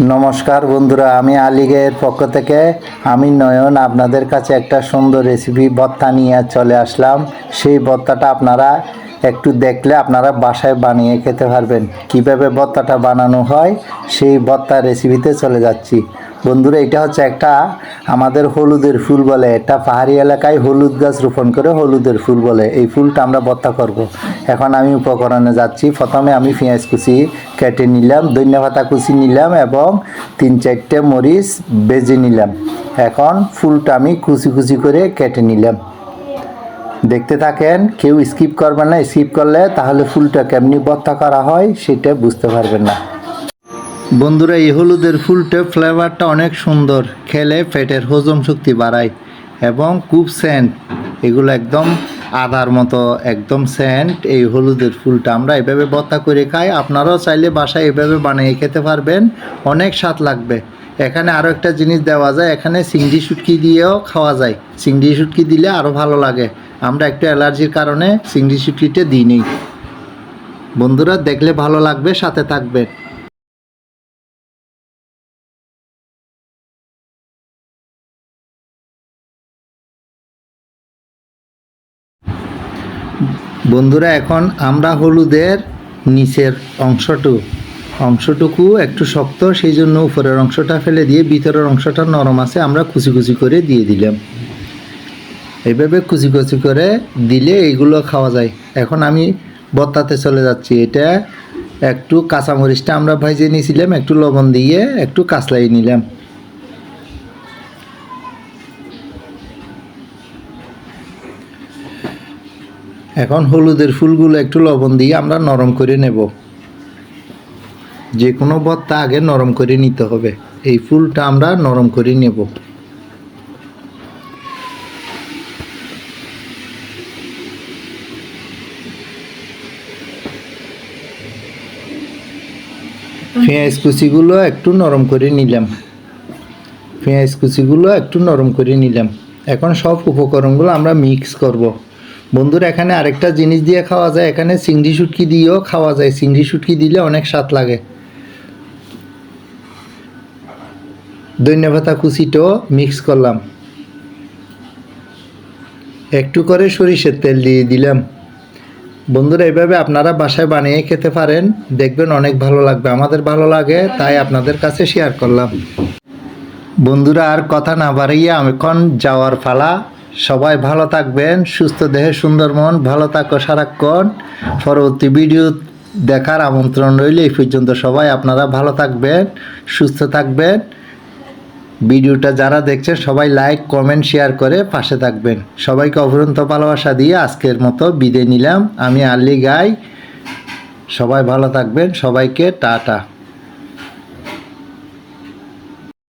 নমস্কার বন্ধুরা, আমি আলিগের পক্ষ থেকে আমি নয়ন আপনাদের কাছে একটা সুন্দর রেসিপি ভর্তা নিয়ে চলে আসলাম। সেই ভর্তাটা আপনারা একটু দেখলে আপনারা বাসায় বানিয়ে খেতে পারবেন। কীভাবে ভর্তাটা বানানো হয়, সেই ভর্তা রেসিপিতে চলে যাচ্ছি। বন্ধুরা, এটা হচ্ছে একটা আমাদের হলুদের ফুল বলে, এটা পাহাড়ি এলাকায় হলুদ গাছ রোপণ করে হলুদের ফুল বলে। এই ফুলটা আমরা ভর্তা করব। এখন আমি উপকরণে যাচ্ছি। প্রথমে আমি পেঁয়াজ কুচি কেটে নিলাম, ধনিয়া পাতা কুচি নিলাম এবং তিন চারটে মরিচ বেজে নিলাম। এখন ফুলটা আমি কুচি কুচি করে কেটে নিলাম। দেখতে থাকেন, কেউ স্কিপ করবেন না। স্কিপ করলে তাহলে ফুলটা কেমনি ভর্তা করা হয় সেটা বুঝতে পারবেন না। বন্ধুরা, এই হলুদের ফুলটা ফ্লেভারটা অনেক সুন্দর। খেলে পেটের হজম শক্তি বাড়ায় এবং খুব সেন্ট। এগুলো একদম আদার মতো একদম সেন্ট, এই হলুদের ফুলটা আমরা এভাবে ভর্তা করে খাই। আপনারাও চাইলে বাসায় এভাবে বানিয়ে খেতে পারবেন। অনেক স্বাদ লাগবে। এখানে আরও একটা জিনিস দেওয়া যায়, এখানে চিংড়ি শুটকি দিয়েও খাওয়া যায়। চিংড়ি শুটকি দিলে আরও ভালো লাগে। আমরা একটু অ্যালার্জির কারণে চিংড়ি শুটকিটা দিই নেই বন্ধুরা, দেখলে ভালো লাগবে, সাথে থাকবেন। বন্ধুরা, এখন আমরা হলুদের নিচের অংশটু, অংশটুকু একটু শক্ত, সেই জন্য উপরের অংশটা ফেলে দিয়ে ভিতরের অংশটা নরম আছে, আমরা কুচি কুচি করে দিয়ে দিলাম। এইভাবে কুচি কুচি করে দিলে এইগুলো খাওয়া যায়। এখন আমি বত্তাতে চলে যাচ্ছি, এটা একটু কাঁচামরিচটা আমরা ভাইজে নিয়েছিলাম, একটু লবণ দিয়ে একটু কাঁচলাই নিলাম। এখন হলুদের ফুলগুলো একটু লবণ দিয়ে আমরা নরম করে নেব। যে কোনো ভর্তা আগে নরম করে নিতে হবে। এই ফুলটা আমরা নরম করে নেব। পেঁয়াজ কুচিগুলো একটু নরম করে নিলাম। পেঁয়াজ কুচিগুলো একটু নরম করে নিলাম। এখন সব উপকরণগুলো আমরা মিক্স করব। বন্ধুরা, এখানে আরেকটা জিনিস দিয়ে খাওয়া যায়। এখানে চিংড়ি শুটকি দিয়েও খাওয়া যায়। চিংড়ি শুটকি দিলে অনেক স্বাদ লাগে। ধন্যবাদ কুচিটাও মিক্স করলাম। একটু করে সরিষের তেল দিয়ে দিলাম। বন্ধুরা, এভাবে আপনারা বাসায় বানিয়ে খেতে পারেন। দেখবেন অনেক ভালো লাগবে। আমাদের ভালো লাগে, তাই আপনাদের কাছে শেয়ার করলাম। বন্ধুরা, আর কথা না বাড়িয়ে আমি এখন যাওয়ার ফালা সবাই ভালো থাকবেন, সুস্থ দেহে সুন্দর মন, ভালো থাকো সারাক্ষণ। পরবর্তী ভিডিও দেখার আমন্ত্রণ রইল এই পর্যন্ত সবাই, আপনারা ভালো থাকবেন, সুস্থ থাকবেন। ভিডিওটা যারা দেখছেন, সবাই লাইক কমেন্ট শেয়ার করে পাশে থাকবেন। সবাইকে অফুরন্ত ভালোবাসা দিয়ে আজকের মতো বিদায় নিলাম। আমি আর্লি গাই। সবাই ভালো থাকবেন। সবাইকে টাটা।